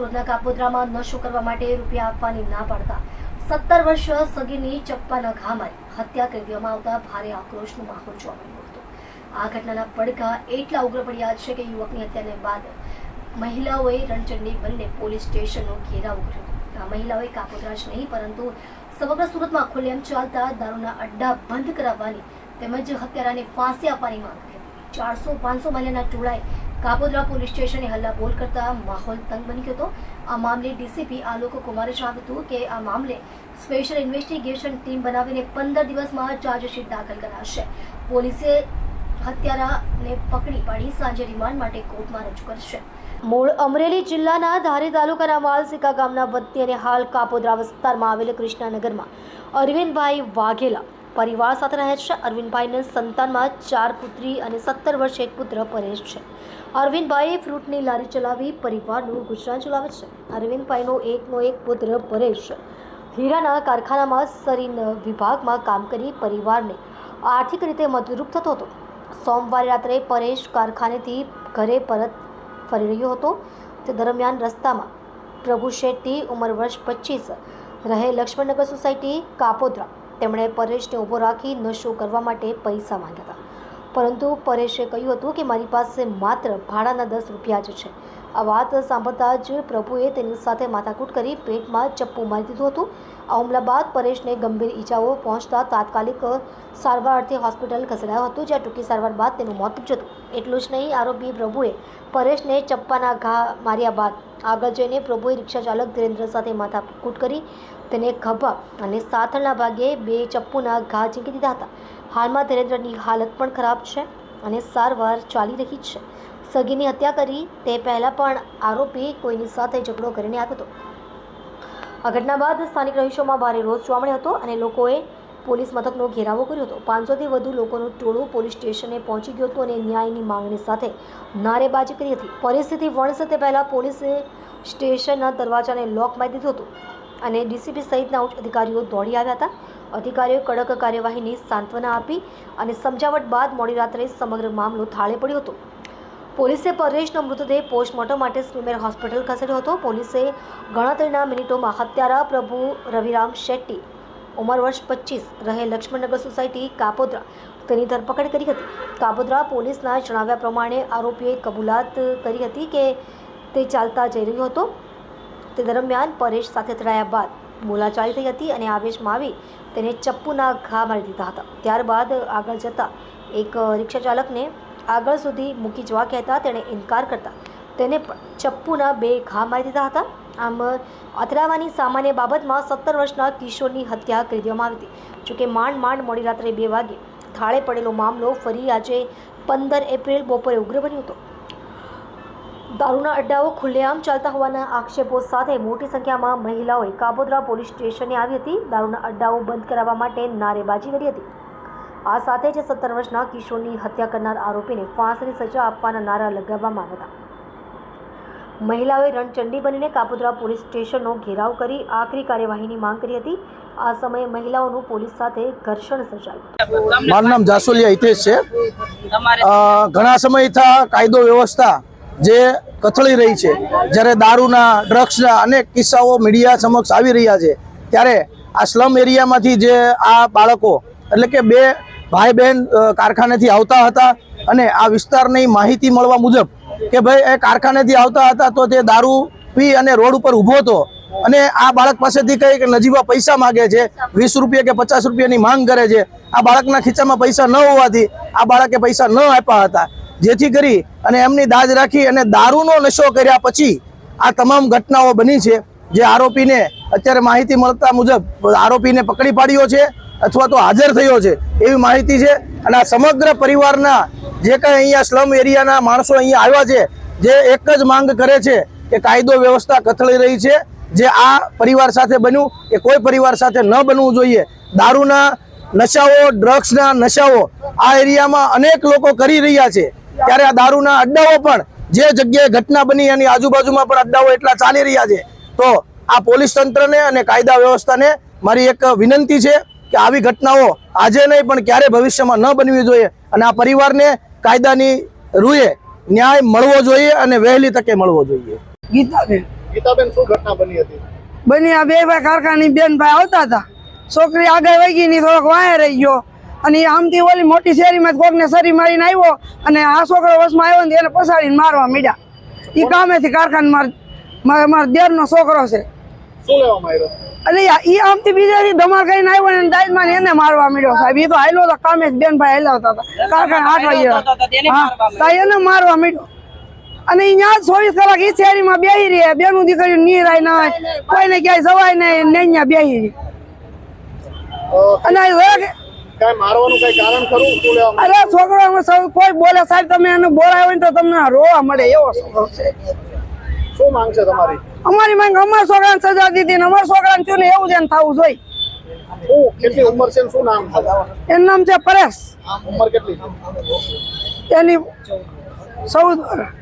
સુરતના કાપોદ્રામાં નશો કરવા માટે રૂપિયા આપવાની ના પાડતા સત્તર વર્ષ સગીની ચપ્પાના ઘા મારી હત્યા કરી દેવામાં આવતા ભારે આક્રોશનો માહોલ જોવા મળ્યો હતો. આ ઘટનાના પડઘા એટલા ઉગ્ર પડ્યા છે કે યુવકની હત્યાને બાદ મહિલાઓએ રણચંડી બંને પોલીસ સ્ટેશનનો ઘેરાવ કર્યો આ મહિલાઓએ કાપોદ્રા જ નહીં, પરંતુ સમગ્ર સુરતમાં ખુલ્લેમ ચાલતા દારૂના અડ્ડા બંધ કરાવવાની તેમજ હત્યારાને ફાંસી આપવાની માંગ કરી. ચારસો પાંચસો મહિલાના ટોળાએ કાપોદ્રા પોલીસ સ્ટેશને હલ્લા બોલ કરતા માહોલ તંગ બની ગયો હતો. આ મામલે ડીસીપી આલોક કુમારે જણાવ્યું હતું કે આ મામલે સ્પેશિયલ ઇન્વેસ્ટિગેશન ટીમ બનાવીને પંદર દિવસમાં ચાર્જશીટ દાખલ કરાશે. પોલીસે હત્યારાને પકડી પાડી સાંજે રિમાન્ડ માટે કોર્ટમાં રજૂ કરશે. મૂળ અમરેલી જિલ્લાના ધારી તાલુકાના માલસિકા ગામના વતની અને હાલ કાપોદરા વિસ્તારમાં આવેલ કૃષ્ણાનગરમાં અરવિંદભાઈ વાઘેલા પરિવાર સાથે રહે છે. અરવિંદભાઈને સંતાનમાં ચાર પુત્રી અને સત્તર વર્ષ એક પુત્ર પરેશ છે. અરવિંદભાઈએ ફ્રૂટની લારી ચલાવી પરિવારનું ગુજરાન ચલાવે છે. અરવિંદભાઈનો એકનો એક પુત્ર પરેશ હીરાના કારખાનામાં સરીન વિભાગમાં કામ કરી પરિવારને આર્થિક રીતે મદદરૂપ થતો હતો. સોમવારે રાત્રે પરેશ કારખાનેથી ઘરે પરત ફરી રહ્યો હતો. તે દરમિયાન રસ્તામાં પ્રભુ શેટ્ટી, ઉંમર વર્ષ પચીસ, રહે લક્ષ્મણનગર સોસાયટી, કાપોદ્રા તેમણે પરેશને ઊભો રાખી નશો કરવા માટે પૈસા માંગ્યા હતા. પરંતુ પરેશે કહ્યું હતું કે મારી પાસે માત્ર ભાડાના દસ રૂપિયા જ છે. આ વાત સાંભળતા જ પ્રભુએ તેની સાથે માથાકૂટ કરી પેટમાં ચપ્પુ મારી દીધું હતું. આ હુમલા બાદ પરેશને ગંભીર ઈજાઓ પહોંચતા તાત્કાલિક સારવાર અર્થે હોસ્પિટલ ખસેડાયો હતો, જ્યાં ટૂંકી સારવાર બાદ તેનું મોત નીપજ્યું હતું. એટલું જ નહીં, આરોપી પ્રભુએ પરેશને ચપ્પાના ઘા માર્યા બાદ આગળ જઈને પ્રભુએ રિક્ષા ચાલક ધીરેન્દ્ર સાથે માથાકૂટ કરી તેને ખભા અને સાથળના ભાગે બે ચપ્પુના ઘા ઝીંકી દીધા હતા. હાલમાં ધીરેન્દ્રની હાલત પણ ખરાબ છે અને સારવાર ચાલી રહી છે. સગીની હત્યા કરી તે પહેલાં પણ આરોપી કોઈની સાથે ઝઘડો કરીને આવ્યો હતો. આ ઘટના બાદ સ્થાનિક રહીશોમાં ભારે રોષ જોવા મળ્યો હતો અને લોકોએ પોલીસ મથકનો ઘેરાવો કર્યો હતો. પાંચસોથી વધુ લોકોનું ટોળું પોલીસ સ્ટેશને પહોંચી ગયું હતું અને ન્યાયની માંગણી સાથે નારેબાજી કરી હતી. પરિસ્થિતિ વણસે તે પહેલાં પોલીસે સ્ટેશનના દરવાજાને લોક મારી દીધું હતું અને ડીસીપી સહિતના ઉચ્ચ અધિકારીઓ દોડી આવ્યા હતા. અધિકારીઓએ કડક કાર્યવાહીની સાંત્વના આપી અને સમજાવટ બાદ મોડી રાત્રે સમગ્ર મામલો થાળે પડ્યો હતો. પોલીસે પરેશનો મૃતદેહ પોસ્ટમોર્ટમ માટે સ્વીમેર હોસ્પિટલ ખસેડ્યો હતો. પોલીસે ગણતરીના મિનિટોમાં હત્યારા પ્રભુ રવિરામ શેટ્ટી ઉંમર વર્ષ પચીસ, રહે લક્ષ્મણનગર સોસાયટી, કાપોદ્રા. તેની ધરપકડ કરી હતી. કાપોદ્રા પોલીસના જણાવ્યા પ્રમાણે આરોપીએ કબૂલાત કરી હતી કે તે ચાલતા જઈ રહ્યો હતો. તે દરમિયાન પરેશ સાથે અથડાયા બાદ બોલાચાલી થઈ હતી અને આવેશમાં આવી તેને ચપ્પુના ઘા મારી દીધા હતા. ત્યારબાદ આગળ જતાં એક રિક્ષા ચાલકને આગળ સુધી મૂકી જવા કહેતા તેણે ઇનકાર કરતા તેને ચપ્પુના બે ઘા મારી દીધા હતા. આમ, અથડાવાની સામાન્ય બાબતમાં સત્તર વર્ષના કિશોરની હત્યા કરી દેવામાં આવી હતી. જોકે માંડ માંડ મોડી રાત્રે બે વાગે થાળે પડેલો મામલો ફરી આજે પંદર એપ્રિલ બપોરે ઉગ્ર બન્યો હતો. દારૂના અડ્ડાઓ ખુલ્લેઆમ ચાલતા હોવાના આક્ષેપો સાથે મોટી સંખ્યામાં મહિલાઓએ કાબોદરા પોલીસ સ્ટેશને આવી હતી. દારૂના અડ્ડાઓ બંધ કરાવવા માટે નારેબાજી કરી હતી. આ સાથે જ સત્તર વર્ષના કિશોરની હત્યા કરનાર આરોપીને ફાંસીની સજા આપવાના નારા લગાવવામાં આવ્યા હતા. મહિલાઓએ રણચંડી બનીને કાપોદ્રા પોલીસ સ્ટેશનનો ઘેરાવ કરી આખરી કાર્યવાહીની માંગ કરી હતી. આ સમયે મહિલાઓનું પોલીસ સાથે ઘર્ષણ સર્જાયું મારું નામ જાસોલિયા હિતેશ છે. ઘણા સમયથી કાયદો વ્યવસ્થા જે કથળી રહી છે જ્યારે દારૂના ડ્રગ્સના અનેક કિસ્સાઓ મીડિયા સમક્ષ આવી રહ્યા છે ત્યારે આ સ્લમ એરિયામાંથી જે આ બાળકો એટલે કે બે ભાઈ બહેન કારખાનેથી આવતા હતા અને આ વિસ્તારની માહિતી મળવા મુજબ કે ભાઈ, એ કારખાનેથી આવતા હતા તો તે દારૂ પી અને રોડ ઉપર ઊભો હતો. અને આ બાળક પાસેથી કંઈક નજીવા પૈસા માગે છે, વીસ રૂપિયા કે પચાસ રૂપિયાની માંગ કરે છે. આ બાળકના ખીચામાં પૈસા ન હોવાથી આ બાળકે પૈસા ન આપ્યા હતા. જેથી કરી અને એમની દાજ રાખી અને દારૂનો નશો કર્યા પછી આ તમામ ઘટનાઓ બની છે. જે આરોપીને અત્યારે માહિતી મળતા મુજબ આરોપીને પકડી પાડ્યો છે અથવા તો હાજર થયો છે એવી માહિતી છે. અને આ સમગ્ર પરિવારના જે કાંઈ અહીંયા સ્લમ એરિયાના માણસો અહીંયા આવ્યા છે, જે એક જ માંગ કરે છે કે કાયદો વ્યવસ્થા કથળી રહી છે, જે આ પરિવાર સાથે બન્યું એ કોઈ પરિવાર સાથે ન બનવું જોઈએ. દારૂના નશાઓ ડ્રગ્સના નશાઓ આ એરિયામાં અનેક લોકો કરી રહ્યા છે. ત્યારે આ દારૂના અડ્ડાઓ પણ જે જગ્યાએ ઘટના બની એની આજુબાજુમાં પણ અડ્ડાઓ એટલા ચાલી રહ્યા છે. તો આ પોલીસ તંત્રને અને કાયદા વ્યવસ્થાને મારી એક વિનંતી છે કે આવી ઘટનાઓ આજે નહીં પણ ક્યારે ભવિષ્યમાં ન બનવી જોઈએ. અને આ પરિવારને કાયદાની રૂએ ન્યાય મળવો જોઈએ અને વહેલી તકે મળવો જોઈએ. ગીતાબેન. ગીતાબેન શું ઘટના બની હતી? બની આ બે ભાઈ કારખાની બેન ભાઈ આવતા હતા. છોકરી આગળ વહી ગઈ ની થોડોક વાયા રહી ગયો. અને આમથી ઓલી મોટી શેરીમાં કોકને સરી મારીને આવ્યો અને આ છોકરો વસમાં આવ્યો ને એને પસાડીને મારવા માંડ્યા. એ કામેથી કારખાને માર મારા દેર દેરનો છોકરો છે. શું લેવા આવ્યો અને એ આમથી બીજાથી ધમાલ કરીને આવ્યો ને દાઈમાં ને એને મારવા મળ્યો સાહેબ. એ તો હાલ્યો તો કામે જ બેન ભાઈ હાલ્યા હતા કારખાને આઠ વાગે હા તા એને મારવા મળ્યો અને અહીંયા ચોવીસ કલાક ઈ શેરીમાં બેહી રહી. બેનું દીકરીઓ નીરાય ના હોય. કોઈને ક્યાંય જવાય નહીં ને અહીંયા બેહી રહી. અને કાંઈ કઈ અરે છોકરો કોઈ બોલે સાહેબ તમે એને બોલાવ્યો હોય ને તો તમને રોવા મળે એવો છોકરો છે. શું માંગ છે તમારી? અમારી માંગ અમારા છોકરાને સજા દીધી ને અમારા છોકરાને થયું ને એવું જ એને થવું જોઈએ. કેટલી ઉંમર છે શું નામ એનું નામ છે પરેશ. ઉંમર કેટલી એની ચૌદ વર્ષ